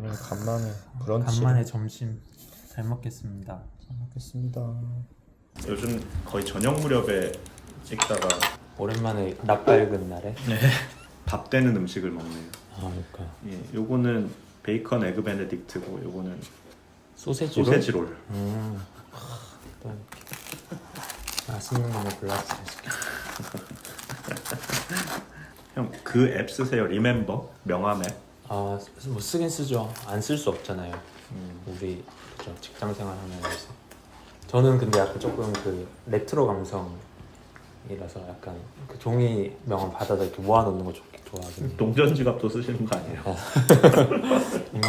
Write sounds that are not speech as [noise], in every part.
오늘 간만에 브런치 간만에 점심 잘 먹겠습니다. 잘 먹겠습니다. 요즘 거의 저녁 무렵에 찍다가 오랜만에 낯밝은 날에. 밥 되는 음식을 먹네요. 아 그러니까 예, 요거는 베이컨 에그 베네딕트고 요거는 소세지로. 소세지 롤. 음. 또 이렇게 맛있는 맛있게. [laughs] 형그 앱 쓰세요. 리멤버 명함 앱. 아 뭐 쓰긴 쓰죠. 안 쓸 수 없잖아요. 우리 그죠 직장 생활하면서. 저는 근데 약간 조금 그 레트로 감성이라서 약간 그 종이 명함 받아다 이렇게 모아놓는 거 좋, 좋아하거든요. 동전 지갑도 쓰시는 거 아니에요? [laughs] 음.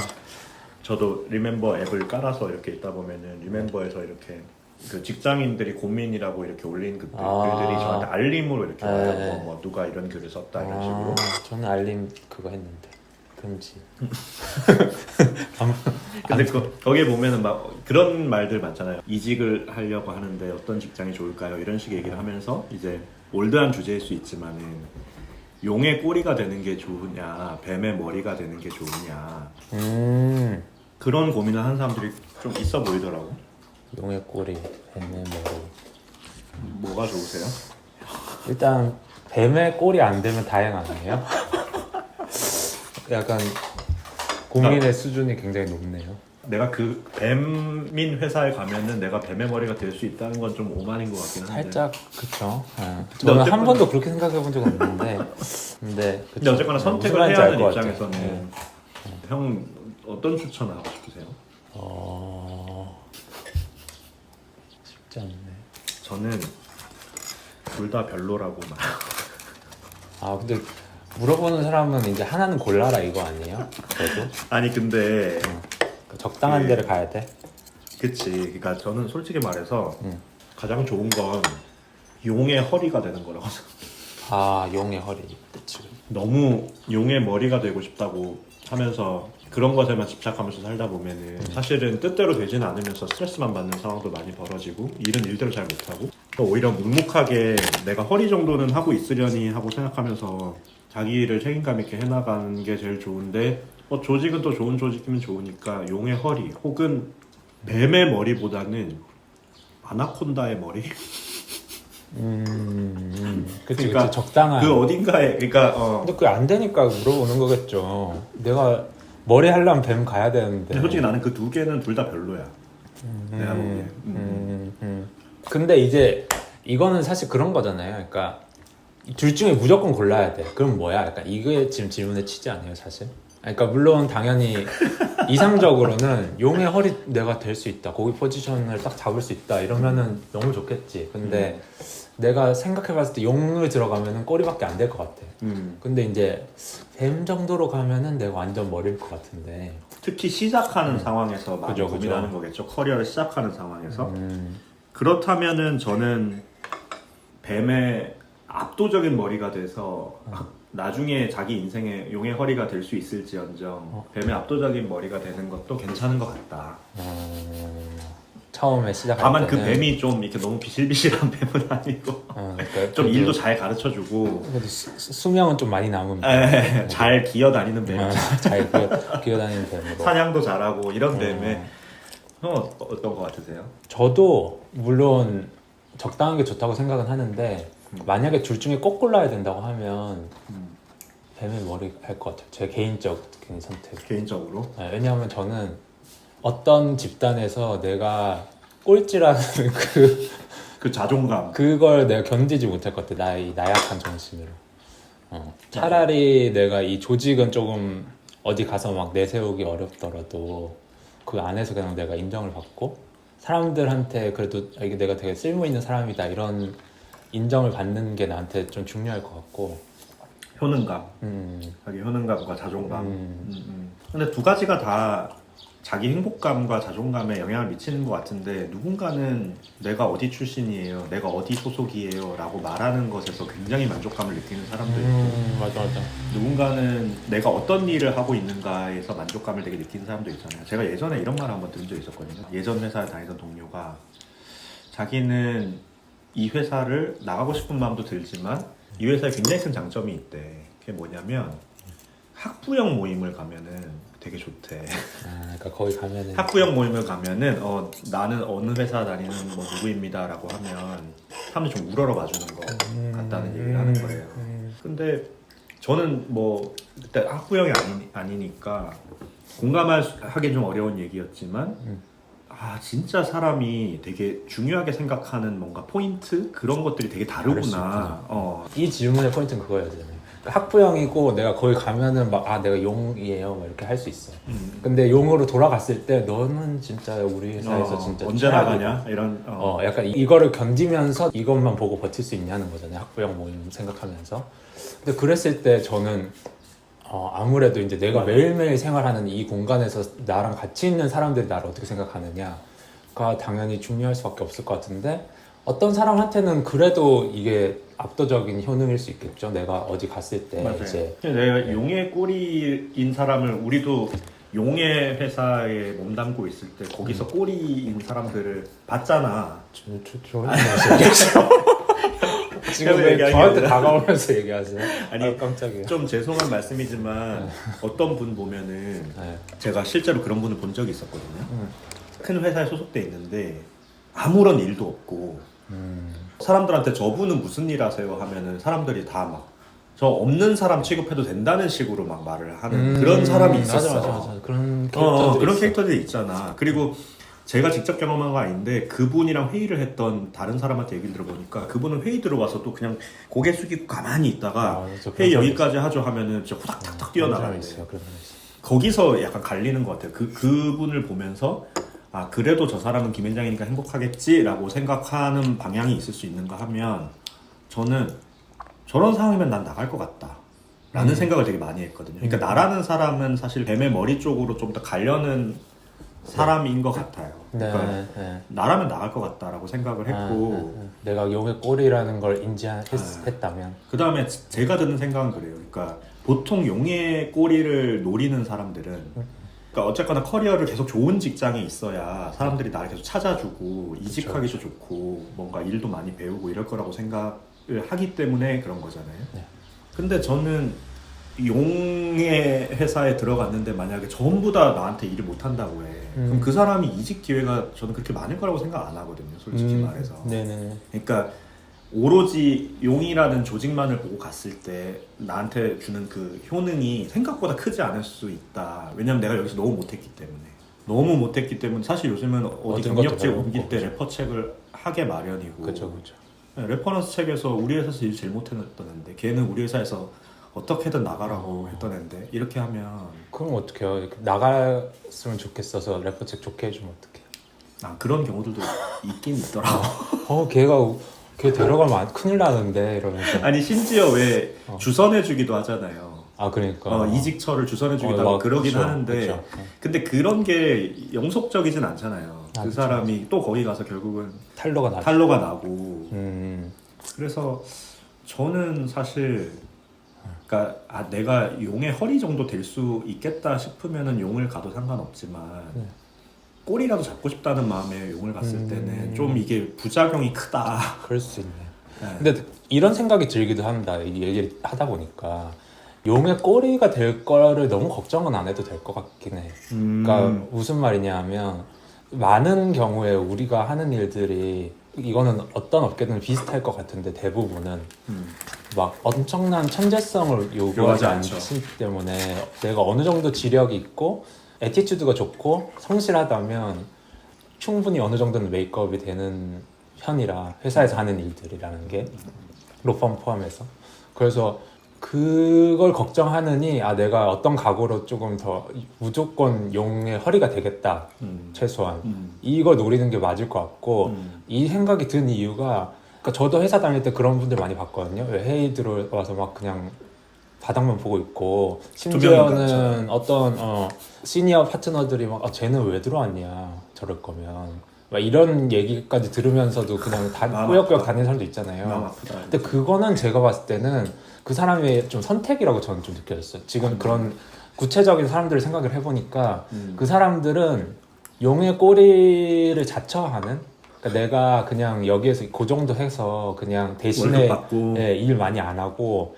저도 리멤버 앱을 깔아서 이렇게 있다 보면은 리멤버에서 이렇게 그 직장인들이 고민이라고 이렇게 올린 그 아. 글들이 저한테 알림으로 이렇게 네. 와요. 뭐, 뭐 누가 이런 글을 썼다 이런 식으로. 아, 저는 알림 그거 했는데 금지. [laughs] 근데 그, 거기에 보면은 막 그런 말들 많잖아요. 이직을 하려고 하는데 어떤 직장이 좋을까요? 이런 식의 얘기를 하면서 이제 올드한 주제일 수 있지만은 용의 꼬리가 되는 게 좋으냐, 뱀의 머리가 되는 게 좋으냐 음. 그런 고민을 하는 사람들이 좀 있어 보이더라고. 용의 꼬리, 뱀의 머리. 뭐가 좋으세요? 일단 뱀의 꼬리 안 되면 다행 아니에요? [laughs] 약간 고민의 수준이 굉장히 높네요. 내가 그 뱀민 회사에 가면은 내가 뱀의 머리가 될 수 있다는 건 좀 오만인 것 같긴 한데. 살짝 그쵸. 예. 저는 어쨌거나- 한 번도 그렇게 생각해 본 적은 없는데, 근데 그쵸. 근데 어쨌거나 예, 선택을 해야 하는 같아요. 입장에서는 예. 형 어떤 추천을 하고 싶으세요? 어... 쉽지 않네. 저는 둘 다 별로라고 말. 아 근데 물어보는 사람은 이제 하나는 골라라 이거 아니에요? 그래도 아니 근데 그 적당한 예. 데를 가야 돼. 그치. 그러니까 저는 솔직히 말해서 음. 가장 좋은 건 용의 허리가 되는 거라고. [laughs] 생각해요. 아 용의 허리. 그치. 너무 용의 머리가 되고 싶다고 하면서 그런 것에만 집착하면서 살다 보면은 음. 사실은 뜻대로 되지는 않으면서 스트레스만 받는 상황도 많이 벌어지고 일은 일대로 잘 못하고 또 오히려 묵묵하게 내가 허리 정도는 하고 있으려니 하고 생각하면서 자기 일을 책임감 있게 해나가는 게 제일 좋은데 뭐 조직은 또 좋은 조직이면 좋으니까 용의 허리 혹은 뱀의 머리보다는 아나콘다의 머리 음, 음. 그치 그러니까 그치 적당한. 그 어딘가에 그러니까 어 근데 그게 안 되니까 물어보는 거겠죠. 내가 머리 하려면 뱀 가야 되는데. 근데 솔직히 나는 그 두 개는 둘 다 별로야. 내가 보기엔. 음. 음, 음. 근데 이제 이거는 사실 그런 거잖아요. 그러니까 둘 중에 무조건 골라야 돼. 그럼 뭐야? 약간 이게 지금 질문에 치지 않아요, 사실? 그러니까 물론 당연히 [laughs] 이상적으로는 용의 허리 내가 될 수 있다. 거기 포지션을 딱 잡을 수 있다. 이러면은 너무 좋겠지. 근데 내가 생각해봤을 때 용을 들어가면은 꼬리밖에 안 될 것 같아. 음. 근데 이제 뱀 정도로 가면은 내가 완전 머리일 것 같은데. 특히 시작하는 상황에서 많이 그죠, 그죠. 고민하는 거겠죠. 커리어를 시작하는 상황에서. 음, 그렇다면은 저는 뱀의 압도적인 머리가 돼서 나중에 자기 인생의 용의 허리가 될 수 있을지언정 어. 뱀의 압도적인 머리가 되는 것도 괜찮은 것 같다. 어, 처음에 시작할 다만 그 때는 뱀이 좀 이렇게 너무 비실비실한 [laughs] 뱀은 아니고 어, 그러니까 좀 그래도- 일도 잘 가르쳐 주고 그래도 수, 수- 수명은 좀 많이 남으면 에, 잘 기어다니는 뱀, 어, 잘 기어, 기어다니는 뱀으로 사냥도 잘하고 이런 뱀에 어, 형 어- 어떤 것 같으세요? 저도 물론 적당한 게 좋다고 생각은 하는데 음. 만약에 둘 중에 꼭 골라야 된다고 하면 음, 뱀의 머리 할것 같아요. 제 개인적인 선택 개인적으로? 네, 왜냐하면 저는 어떤 집단에서 내가 꼴찌라는 [laughs] 그 그 자존감. 그걸 내가 견디지 못할 것 같아. 나의 이 나약한 정신으로. 어. 차라리 내가 이 조직은 조금 어디 가서 막 내세우기 어렵더라도 그 안에서 그냥 내가 인정을 받고 사람들한테 그래도 이게 내가 되게 쓸모 있는 사람이다 이런 인정을 받는 게 나한테 좀 중요할 것 같고 효능감 음, 자기 효능감과 자존감 음. 음, 음. 근데 두 가지가 다 자기 행복감과 자존감에 영향을 미치는 것 같은데 누군가는 내가 어디 출신이에요 내가 어디 소속이에요 라고 말하는 것에서 굉장히 만족감을 느끼는 사람도 있고 음 맞아 맞아 누군가는 내가 어떤 일을 하고 있는가에서 만족감을 되게 느끼는 사람도 있잖아요. 제가 예전에 이런 말을 한번 들은 적이 있었거든요. 예전 회사에 다니던 동료가 자기는 이 회사를 나가고 싶은 마음도 들지만 이 회사에 굉장히 큰 장점이 있대. 그게 뭐냐면 학부형 모임을 가면은 되게 좋대. 아, 그러니까 거기 가면은 학부형 모임을 가면은 어 나는 어느 회사 다니는 뭐 누구입니다라고 하면 사람들이 좀 우러러 봐주는 것 같다는 얘기를 하는 거예요. 음, 근데 저는 뭐 그때 학부형이 아니, 아니니까 공감하기 좀 어려운 얘기였지만 음. 아 진짜 사람이 되게 중요하게 생각하는 뭔가 포인트 그런 것들이 되게 다르구나. 어. 이 질문의 포인트는. 그러니까 학부형이고 내가 거기 가면은 막 아 내가 용이에요 막 이렇게 할 수 있어. 음. 근데 용으로 돌아갔을 때 너는 진짜 우리 회사에서 어, 진짜 언제 최악이다. 나가냐 이런 어. 어, 약간 이거를 견디면서 이것만 보고 버틸 수 있냐는 거잖아요. 학부형 모임 생각하면서. 근데 그랬을 때 저는 어, 아무래도 이제 내가. 매일매일 생활하는 이 공간에서 나랑 같이 있는 사람들이 나를 어떻게 생각하느냐가 당연히 중요할 수밖에 없을 것 같은데 어떤 사람한테는 그래도 이게 압도적인 효능일 수 있겠죠. 내가 어디 갔을 때 맞아요. 이제 내가 용의 꼬리인 사람을 우리도 용의 회사에 몸담고 있을 때 거기서 꼬리인 사람들을 봤잖아. 저, 저, 저, 얘기하세요. 지금 왜 저한테 게 다가오면서 얘기하세요? 아니, 아, 깜짝이야. 좀 죄송한 말씀이지만 어떤 분 보면은 네. 제가 실제로 그런 분을 본 적이 있었거든요. 음. 큰 회사에 소속돼 있는데 아무런 일도 없고 음. 사람들한테 저분은 무슨 일 하세요 하면은 사람들이 다 막 저 없는 사람 취급해도 된다는 식으로 막 말을 하는 그런 사람이 있었어. 음. 맞아, 맞아, 맞아. 그런 어, 어, 캐릭터들이 그런 있어. 캐릭터들이 있잖아. 그리고 제가 직접 경험한 거 아닌데 그분이랑 회의를 했던 다른 사람한테 얘기를 들어보니까 그분은 회의 들어와서 또 그냥 고개 숙이고 가만히 있다가 아. 그런 회의 여기까지 하죠 하면은 진짜 후닥닥닥 사람 뛰어나가는 있어요. 그런 사람 있어. 거기서 약간 갈리는 것 같아요. 그 그분을 보면서 아 그래도 저 사람은 김현장이니까 행복하겠지라고 생각하는 방향이 있을 수 있는가 하면 저는 저런 상황이면 난 나갈 것 같다. 라는 음. 생각을 되게 많이 했거든요. 그러니까 나라는 사람은 사실 뱀의 머리 쪽으로 좀더 가려는 사람인 것 같아요. 네, 그러니까 네. 나라면 나갈 것 같다라고 생각을 했고 아, 네, 네. 내가 용의 꼬리라는 걸 아. 인지했다면 그 다음에 제가 드는 생각은 그래요. 그러니까 보통 용의 꼬리를 노리는 사람들은 그러니까 어쨌거나 커리어를 계속 좋은 직장에 있어야 사람들이 나를 계속 찾아주고 이직하기도 좋고 뭔가 일도 많이 배우고 이럴 거라고 생각을 하기 때문에 그런 거잖아요. 네. 근데 저는 용의 회사에 들어갔는데 만약에 전부 다 나한테 일을 못 한다고 해. 그럼 음. 그 사람이 이직 기회가 저는 그렇게 많을 거라고 생각 안 하거든요. 솔직히 음, 말해서. 네네. 그러니까 오로지 용이라는 조직만을 보고 갔을 때 나한테 주는 그 효능이 생각보다 크지 않을 수 있다. 왜냐면 내가 여기서 너무 못했기 때문에. 너무 못했기 때문에 사실 요즘은 어디 얻은 것도 경력직 별로 옮길 없고, 때 그죠. 레퍼 책을 하게 마련이고 그죠 그죠. 네, 레퍼런스 책에서 우리 회사에서 일 제일 애인데 걔는 우리 회사에서 어떻게든 나가라고 했던 애인데 이렇게 하면 그럼 어떡해요? 나갔으면 좋겠어서 래퍼책 좋게 해주면 어떡해? 아, 그런 경우들도 [laughs] 있긴 있더라고. 어 걔가 걔 데려가면 안- 큰일 나는데 이러면서. 아니 심지어 왜 어. 주선해주기도 하잖아요. 아 그러니까. 어, 이직처를 주선해주기도 어, 하고 막 그러긴 그쵸, 하는데 그쵸. 어. 근데 그런 게 영속적이진 않잖아요. 아, 그 그쵸, 사람이 또 거기 가서 결국은 탈로가 나. 탈로가 나고 음. 그래서 저는 사실 그러니까 아, 내가 용의 허리 정도 될 수 있겠다 싶으면은 용을 가도 상관없지만 네. 꼬리라도 잡고 싶다는 마음에 용을 갔을 음. 때는 좀 이게 부작용이 크다. [laughs] 그럴 수 있네. 네. 근데 이런 생각이 들기도. 이 얘기를 하다 보니까 용의 꼬리가 될 거를 너무 걱정은 안 해도 될 것 같긴 해. 음, 그러니까 무슨 말이냐 하면 많은 경우에 우리가 하는 일들이 이거는 어떤 업계든 비슷할 것 같은데 대부분은 음. 막 엄청난 천재성을 요구하지 요구하지 않죠. 않기 때문에 내가 어느 정도 지력이 있고 에티튜드가 좋고 성실하다면 충분히 어느 정도는 메이크업이 되는 편이라 회사에서 하는 일들이라는 게 로펌 포함해서 그래서 그걸 걱정하느니 아 내가 어떤 각오로 조금 더 무조건 용의 허리가 되겠다 음. 최소한 음. 이걸 노리는 게 맞을 것 같고 음. 이 생각이 든 이유가 그러니까 저도 회사 다닐 때 그런 분들 많이 봤거든요. 왜 회의 들어와서 막 그냥 바닥만 보고 있고 심지어는 어떤 어, 시니어 파트너들이 막 아, 쟤는 왜 들어왔냐 저럴 거면 막 이런 얘기까지 들으면서도 그냥 다 꾸역꾸역. 다니는 사람도 있잖아요. 근데 그거는 제가 봤을 때는 그 사람의 좀 선택이라고 저는 좀 느껴졌어요. 지금 그런 구체적인 사람들을 생각을 해보니까 음. 그 사람들은 용의 꼬리를 자처하는 그러니까 내가 그냥 여기에서 그 정도 해서 그냥 대신에 월급 받고. 예, 일 많이 안 하고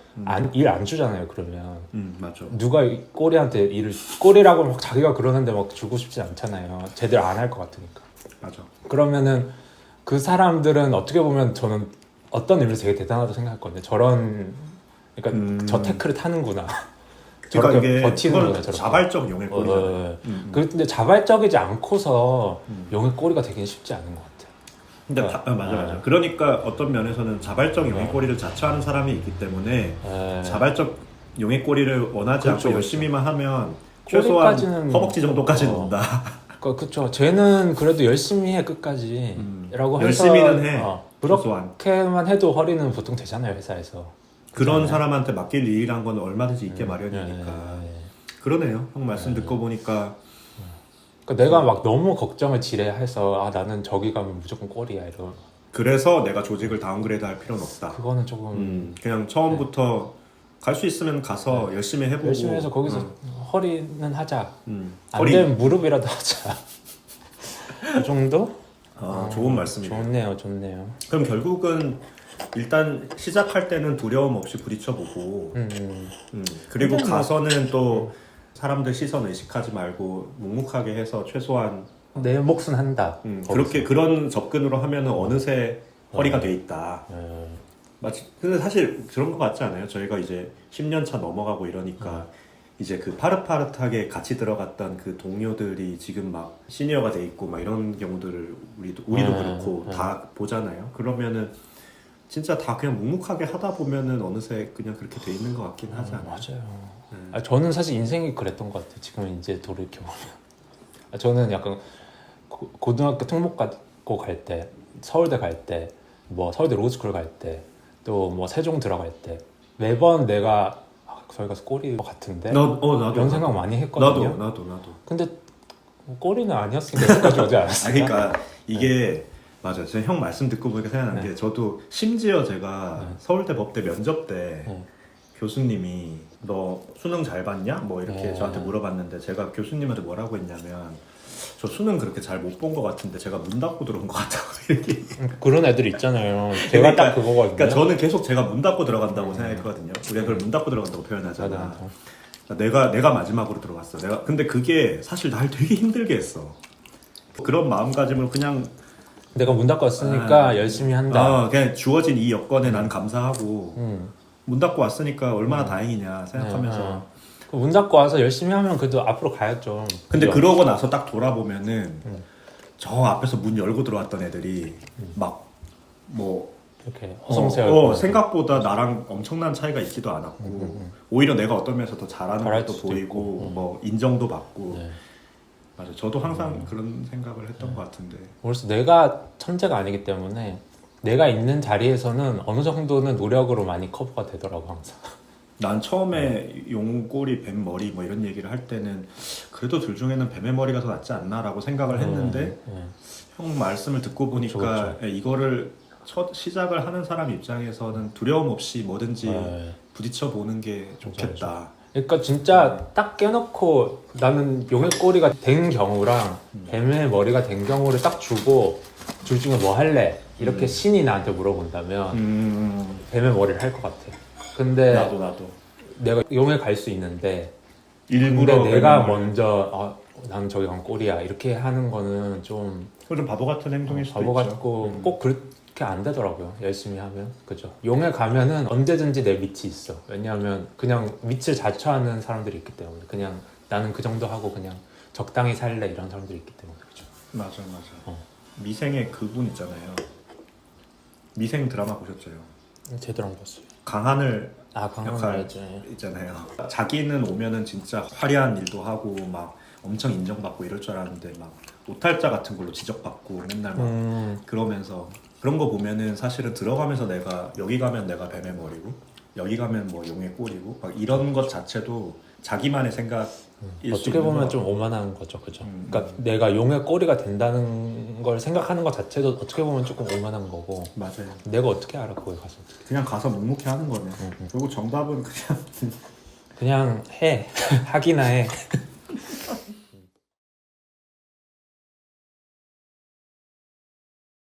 일 안 주잖아요. 그러면 음 맞죠. 누가 이 꼬리한테 일을 꼬리라고 막 자기가 그러는데 막 주고 싶지 않잖아요. 제대로 안 할 것 같으니까. 맞아. 그러면은 그 사람들은 어떻게 보면 저는 어떤 의미에서 되게 대단하다고 생각했거든요. 저런 그러니까 음. 저 태클을 타는구나. 그러니까 저렇게 이게 버티는구나. 그건 저렇게. 자발적 용의 어, 꼴이잖아요. 어, 어. 음. 근데 자발적이지 않고서 음. 용의 꼬리가 되긴 쉽지 않은 것 같아요. 근데 어, 다- 어, 맞아 맞아. 어. 그러니까 어떤 면에서는 자발적 용의 어. 꼬리를 자처하는 사람이 있기 때문에 예. 자발적 용의 꼬리를 원하지 그렇죠, 않고 열심히만 하면 최소한 꼬리까지는- 허벅지 정도까지는 어. 온다. 그 그쵸. 쟤는 그래도 열심히 해 끝까지. 음. 라고 해서 열심히는 해. 어, 최소한. 그렇게만 해도 허리는 보통 되잖아요 회사에서. 그런 그렇잖아요. 사람한테 맡길 일이란 건 얼마든지 있게 음, 마련이니까. 예. 그러네요. 형 말씀 듣고 보니까 그러니까 내가 막 너무 걱정을 지레해서 아 나는 저기 가면 무조건 꼴이야 이러. 그래서 내가 조직을 다운그레이드 할 필요는 없다. 그거는 조금 음, 그냥 처음부터 갈 수 있으면 가서 열심히 해보고 네. 열심히 해서 거기서 음, 허리는 하자. 음. 안 허리 되면 무릎이라도 하자. [laughs] 그 정도? 아, 좋은 말씀이네요. 좋네요, 좋네요. 그럼 결국은 일단 시작할 때는 두려움 없이 부딪혀보고 음, 음. 음, 그리고 근데 뭐- 가서는 또 사람들 시선 의식하지 말고 묵묵하게 해서 최소한 내 몫은 한다. 음, 거기서. 그렇게 그런 접근으로 하면은 어느새 허리가 돼 있다. 음, 마치 근데 사실 그런 것 같지 않아요? 저희가 이제 10년 차 넘어가고 이러니까 이제 그 파릇파릇하게 같이 들어갔던 그 동료들이 지금 막 시니어가 돼 있고 막 이런 경우들을 우리도 우리도 음, 그렇고 음. 다 보잖아요. 그러면은 진짜 다 그냥 묵묵하게 하다 보면은 어느새 그냥 그렇게 돼 있는 것 같긴 하지 음, 않아요? 맞아요. 음. 아, 저는 사실 인생이 그랬던 것 같아요. 지금 이제 돌이켜 보면. [laughs] 아, 저는 약간 고, 고등학교 특목고 갈 때, 서울대 갈 때, 뭐 서울대 로스쿨 갈 때, 또 뭐 세종 들어갈 때 매번 내가 아, 저희 가서 것 같은데 나, 어 나도 이런 생각 많이 했거든요. 나도 나도 나도. 근데 꼴이는 아니었으니까 여기까지 오지 [laughs] 아 않았어요. 그러니까 이게 맞아. 제가 형 말씀 듣고 보니까 생각난 네. 게 저도 심지어 제가 네. 서울대 법대 면접 때 네. 교수님이 너 수능 잘 봤냐? 뭐 이렇게 네. 저한테 물어봤는데 제가 교수님한테 뭐라고 했냐면 저 수능 그렇게 잘 못 본 것 같은데 제가 문 닫고 들어온 것 같다고 [laughs] 이렇게. 그런 애들 있잖아요. 제가 딱 그거거든요. 그러니까 저는 계속 제가 문 닫고 들어간다고 생각했거든요. 우리가 그걸 문 닫고 들어간다고 표현하잖아. 맞아, 맞아. 그러니까 내가 내가 마지막으로 들어갔어. 내가 근데 그게 사실 날 되게 힘들게 했어. 그런 마음가짐으로 그냥 내가 문 닫고 왔으니까 아. 열심히 한다. 아, 그냥 주어진 이 여건에 난 감사하고 음. 문 닫고 왔으니까 얼마나 다행이냐 생각하면서 네, 네. 그문 닫고 와서 열심히 하면 그래도 앞으로 가야죠. 근데 그죠? 그러고 나서 딱 돌아보면은 음. 저 앞에서 문 열고 들어왔던 애들이 막 뭐 이렇게 어, 허송세월. 어, 생각보다 나랑 엄청난 차이가 있지도 않았고 음, 오히려 내가 어떤 면에서 더 잘하는 잘할 것도 수도 보이고 있고. 음. 뭐 인정도 받고 네. 맞아 저도 항상 그런 생각을 했던 것 같은데 그래서 내가 천재가 아니기 때문에 내가 있는 자리에서는 어느 정도는 노력으로 많이 커버가 되더라고 항상. 난 처음에 용꼬리 뱀 머리 뭐 이런 얘기를 할 때는 그래도 둘 중에는 뱀의 머리가 더 낫지 않나라고 생각을 했는데 음, 음. 형 말씀을 듣고 보니까 그렇죠, 예, 이거를 첫 시작을 하는 사람 입장에서는 두려움 없이 뭐든지 네. 부딪혀 보는 게 좋겠다. 그러니까 진짜 딱 깨놓고 나는 용의 꼬리가 된 경우랑 음. 뱀의 머리가 된 경우를 딱 주고 둘 중에 뭐 할래? 이렇게 음. 신이 나한테 물어본다면 음, 뱀의 머리를 할 것 같아. 근데 나도 나도. 내가 용에 갈 수 있는데 일부러 근데 내가. 먼저 아, 나는 저기 간 꼴이야 이렇게 하는 거는 좀 그건 좀 바보 같은 행동일 수도 바보 있죠. 같고 음. 꼭그 렇게 안 되더라고요 열심히 하면 그죠 용에 가면은 언제든지 내 밑이 있어 왜냐하면 그냥 밑을 자처하는 사람들이 있기 때문에 그냥 나는 그 정도 하고 그냥 적당히 살래 이런 사람들이 있기 때문에 그죠 맞아 맞아. 어. 미생의 그분 있잖아요. 미생 드라마 보셨죠? 제대로 안 봤어요 강한을 아 강한 역할. 알지 있잖아요. 자기는 오면은 진짜 화려한 일도 하고 막 엄청 인정받고 이럴 줄 알았는데 막 오탈자 같은 걸로 지적받고 맨날 막 음, 그러면서 그런 거 보면은 사실은 들어가면서 내가 여기 가면 내가 뱀의 머리고 여기 가면 뭐 용의 꼬리고 막 이런 것 자체도 자기만의 생각 어떻게 보면 좀 오만한 거죠 그죠 음. 그러니까 내가 용의 꼬리가 된다는 걸 생각하는 것 자체도 어떻게 보면 조금 오만한 거고 맞아요. 내가 어떻게 알아 거기 가서 그냥 가서 묵묵히 하는 거네. 음, 음. 결국 정답은 그냥 그냥 해 [laughs] 하기나 해 [laughs]